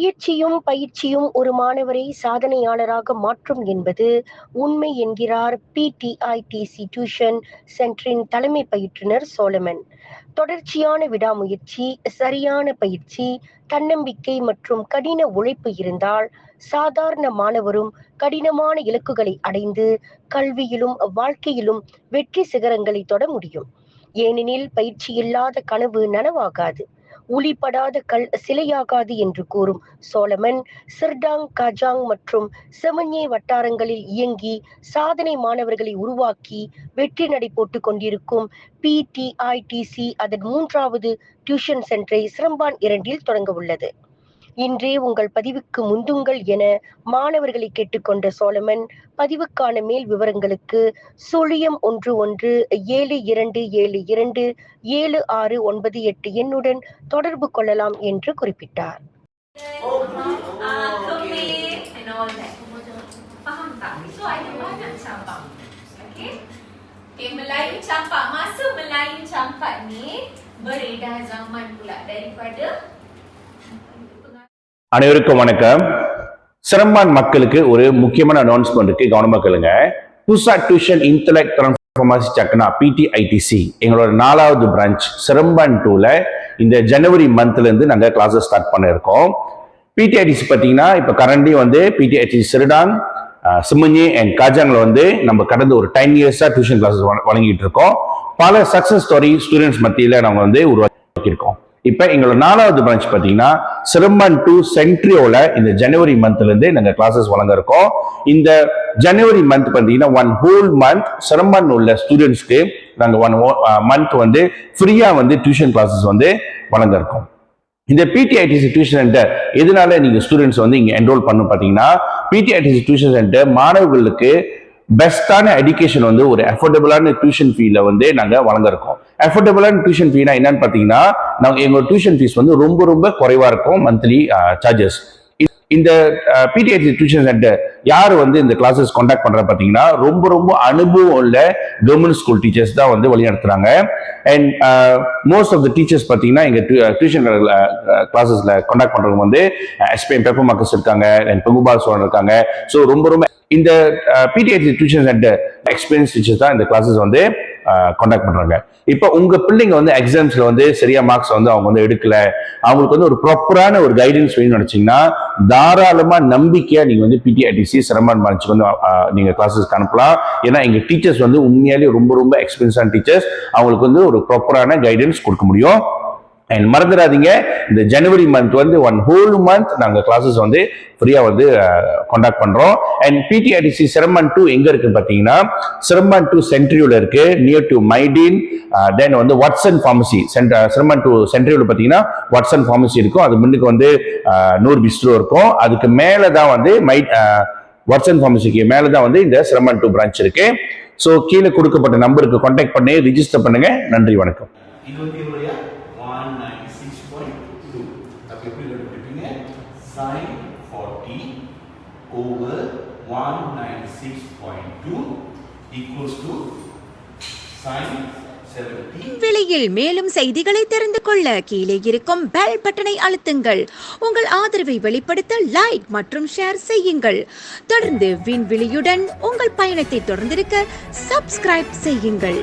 முயற்சியும் பயிற்சியும் ஒரு மாணவரை சாதனையாளராக மாற்றும் என்பது உண்மை என்கிறார் பிடிஐடிசி டியூஷன் சென்டரின் தலைமை பயிற்றுனர் சோலமன். தொடர்ச்சியான விடாமுயற்சி சரியான பயிற்சி தன்னம்பிக்கை மற்றும் கடின உழைப்பு இருந்தால் சாதாரண மாணவரும் கடினமான இலக்குகளை அடைந்து கல்வியிலும் வாழ்க்கையிலும் வெற்றி சிகரங்களை தொட முடியும். ஏனெனில் பயிற்சி இல்லாத கனவு நனவாகாது. உளிப்படாத கல் சிலையாகாது என்று கூறும் சோலமன் சிர்டாங் கஜாங் மற்றும் செமன்யே வட்டாரங்களில் இயங்கி சாதனை மாணவர்களை உருவாக்கி வெற்றி நடை போட்டுக் கொண்டிருக்கும் பிடிஐடிசி அதன் மூன்றாவது டியூஷன் சென்டரை சிரம்பான் இரண்டில் தொடங்க உள்ளது. இன்றே உங்கள் பதிவுக்கு முந்துங்கள் என மாணவர்களை கேட்டுக்கொண்ட சோலமன் பதிவுக்கான மேல் விவரங்களுக்கு சுழியம் ஒன்று ஒன்று ஏழு இரண்டு ஏழு இரண்டு ஏழு ஆறு ஒன்பது எட்டு எண்ணுடன் தொடர்பு கொள்ளலாம் என்று குறிப்பிட்டார் Okay, Melayu campak. Masa Melayu campak ni beredar zaman pula daripada அனைவருக்கும் வணக்கம். சிரம்பான் மக்களுக்கு ஒரு முக்கியமான அனௌன்ஸ்மெண்ட் இருக்கு. கவனமா கேளுங்க. புதுசா டியூஷன் இன்டலெக்ட் டிரான்ஸ்ஃபார்மசி சக்கனா பிடிஐடிசி எங்களோட நாலாவது பிரான்ச் சிரம்பான் டூல இந்த ஜனவரி மந்த்ல இருந்து நாங்கள் கிளாஸஸ் ஸ்டார்ட் பண்ண இருக்கோம் பிடிஐடிசி பார்த்தீங்கன்னா இப்போ கரண்ட்லி வந்து பிடிஐடிசி சிறுடான் சிம்மஞ்சி அண்ட் காஜாங்கில் வந்து நம்ம கடந்த ஒரு டென் இயர்ஸாக டியூஷன் கிளாஸஸ் வழங்கிட்டு இருக்கோம். பல சக்சஸ் ஸ்டோரி ஸ்டூடெண்ட்ஸ் மத்தியில் நாங்கள் வந்து உருவாக்கியிருக்கோம். இப்ப எங்களோட நாலாவது பிரான்ச் பாத்தீங்கன்னா சிரமன் டு சென்ட்ரியோல இந்த ஜனவரி மந்த்ல இருந்து நாங்க கிளாஸஸ் வழங்க இருக்கோம் இந்த ஜனவரி மந்த் பாத்தீங்கன்னா ஒன் ஹோல் மந்த் சிரமன் உள்ள ஸ்டூடெண்ட்ஸ்க்கு நாங்க ஒன் மந்த் uh, வந்து ஃப்ரீயா வந்து டியூஷன் கிளாஸஸ் வந்து வழங்க இருக்கோம் இந்த பிடிஐடிசி டியூஷன் சென்டர் எதனால நீங்க ஸ்டூடெண்ட்ஸ் வந்து இங்க என்ரோல் பண்ணு பாத்தீங்கன்னா பிடிஐடிசி டியூஷன் சென்டர் மாணவர்களுக்கு பெஸ்டான எஜுகேஷன் வந்து ஒரு அஃபோர்டபுளான டியூஷன் ஃபீல வந்து நாங்கள் வழங்க அஃபோர்டபுளான டியூஷன் ஃபீனா என்னன்னு பார்த்தீங்கன்னா நாங்கள் எங்களோட டியூஷன் ஃபீஸ் வந்து ரொம்ப ரொம்ப குறைவாக இருக்கும் மந்த்லி சார்ஜஸ் இந்த பிடிஐசி டியூஷன் சென்டர் யார் வந்து இந்த கிளாஸஸ் காண்டாக்ட் பண்ற பார்த்தீங்கன்னா ரொம்ப ரொம்ப அனுபவம் உள்ள கவர்மெண்ட் ஸ்கூல் டீச்சர்ஸ் தான் வந்து வழிநடத்துறாங்க. And most of the teachers பார்த்தீங்கன்னா எங்க டியூஷன் கிளாஸஸ்ல காண்டாக்ட் பண்றவங்க வந்து எஸ்பிஎம் பேப்பர் மார்க்கஸ் இருக்காங்க அண்ட் பெங்குபால் சோழன் இருக்காங்க. ஸோ ரொம்ப ரொம்ப இந்த PDIC tuition centre experience teachers தான் இந்த கிளாஸஸ் வந்து காண்டாக்ட் பண்றாங்க. இப்போ உங்க பிள்ளைங்க வந்து எக்ஸாம்ஸ்ல வந்து சரியா மார்க்ஸ் வந்து அவங்க வந்து எடுக்கல. அவங்களுக்கு வந்து ஒரு ப்ராப்பரான ஒரு கைடன்ஸ் வேணும்னு நினைச்சீங்கன்னா தாராளமா நம்பிக்கையா நீங்க வந்து பிடிஐடிசி சிரமன் பிரான்ச்சுக்கு வந்து நீங்க கிளாஸஸ்க்கு அனுப்பலாம். ஏன்னா எங்க டீச்சர்ஸ் வந்து உண்மையாலேயே ரொம்ப ரொம்ப எக்ஸ்பீரியன்ஸான டீச்சர்ஸ் அவங்களுக்கு வந்து ஒரு ப்ராப்பரான கைடன்ஸ் கொடுக்க முடியும். அண்ட் மறந்துடாதீங்க இந்த ஜனவரி மந்த் வந்து ஒன் ஹோல் மந்த் நாங்கள் கிளாஸஸ் வந்து ஃப்ரீயாக வந்து காண்டாக்ட் பண்ணுறோம் அண்ட் பிடிஐடிசி சிரமன் டூ எங்கே இருக்குன்னு பார்த்தீங்கன்னா சிரமன் டூ சென்ட்ரியூவில் இருக்கு நியர் டு மைடீன் தென் வந்து வாட்ஸன் ஃபார்மசி சிரமன் டூ சென்ட்ரியூல பார்த்தீங்கன்னா வாட்ஸன் ஃபார்மசி இருக்கும். அது முன்னுக்கு வந்து நூறு பிஸ்ட்ரோ இருக்கும். அதுக்கு மேலே தான் வந்து மை வாட்ஸன் ஃபார்மசிக்கு மேலே தான் வந்து இந்த சிரமன் டூ பிரான்ச் இருக்கு. ஸோ கீழே கொடுக்கப்பட்ட நம்பருக்கு கான்டாக்ட் பண்ணி ரிஜிஸ்டர் பண்ணுங்கள் நன்றி வணக்கம். இது வந்து இவருடைய one ninety six point two அப்போ எப்படி கண்டுபிடிப்பீங்க six point two equals to sine seventy விலையில் மேலும் செய்திகளை தெரிந்து கொள்ள கீழே இருக்கும் பெல் பட்டனை அழுத்துங்கள். உங்கள் ஆதரவை வெளிப்படுத்த லைக் மற்றும் ஷேர் செய்யுங்கள். தொடர்ந்து விண்வெளியுடன் உங்கள் பயணத்தை தொடர்ந்திருக்க சப்ஸ்கிரைப் செய்யுங்கள்.